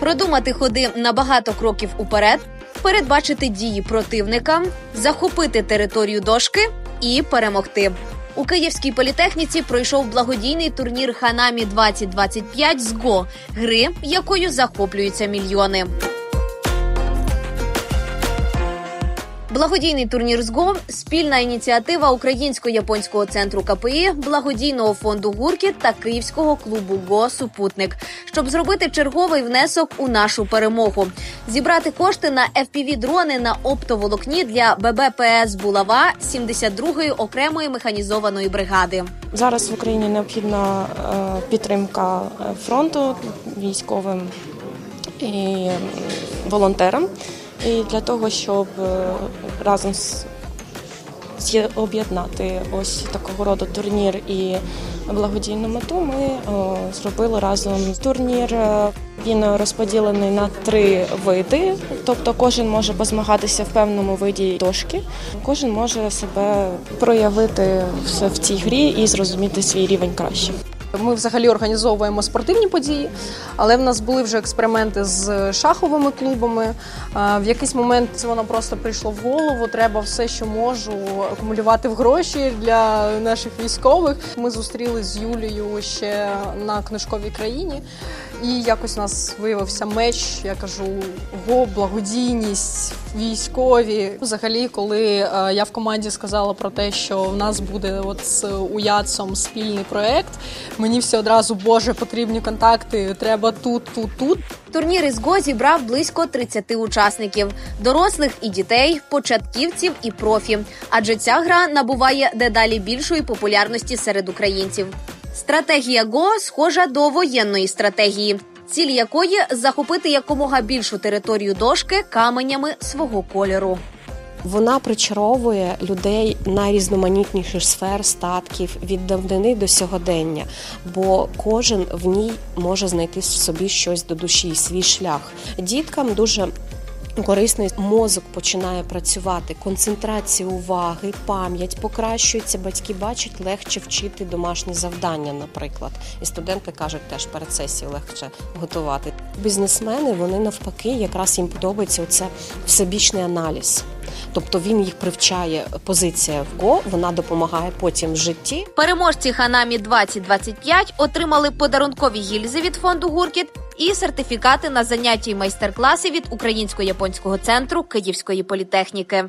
продумати ходи на багато кроків уперед, передбачити дії противника, захопити територію дошки і перемогти. У Київській політехніці пройшов благодійний турнір Ханамі 2025 з ГО, гри, якою захоплюються мільйони. Благодійний турнір з ГО – спільна ініціатива Українсько-японського центру КПІ, благодійного фонду Гуркіт та Київського клубу ГО Супутник, щоб зробити черговий внесок у нашу перемогу, зібрати кошти на fpv дрони на оптоволокні для ББПС Булава 72-ї окремої механізованої бригади. Зараз в Україні необхідна е, підтримка фронту військовим і волонтерам. І для того, щоб е, разом з об'єднати ось такого роду турнір і благодійну мету, ми о, зробили разом турнір. Е, Він розподілений на три види, тобто кожен може позмагатися в певному виді дошки. Кожен може себе проявити в цій грі і зрозуміти свій рівень краще. Ми взагалі організовуємо спортивні події, але в нас були вже експерименти з шаховими клубами. В якийсь момент це воно просто прийшло в голову. Треба все, що можу, акумулювати в гроші для наших військових. Ми зустрілись з Юлією ще на книжковій країні, і якось у нас виявився меч. Я кажу: го, благодійність, військові. Взагалі, коли е, я в команді сказала про те, що в нас буде от з УЯЦом спільний проект, мені всі одразу боже потрібні контакти. Треба тут, тут, тут. Турнір із ГО зібрав близько 30 учасників: дорослих і дітей, початківців і профі. Адже ця гра набуває дедалі більшої популярності серед українців. Стратегія ГО схожа до воєнної стратегії, ціль якої захопити якомога більшу територію дошки каменями свого кольору. Вона причаровує людей найрізноманітніших сфер статків від давнини до сьогодення, бо кожен в ній може знайти в собі щось до душі, свій шлях. Діткам дуже Корисний мозок починає працювати, концентрація уваги, пам'ять покращується. Батьки бачать легше вчити домашні завдання, наприклад. І студенти кажуть, теж перед сесією легше готувати. Бізнесмени вони навпаки, якраз їм подобається оце всебічний аналіз. Тобто він їх привчає позиція в ГО, вона допомагає потім в житті. Переможці Ханамі 2025 отримали подарункові гільзи від фонду Гуркіт і сертифікати на заняття й майстер-класи від Українсько-японського центру Київської політехніки.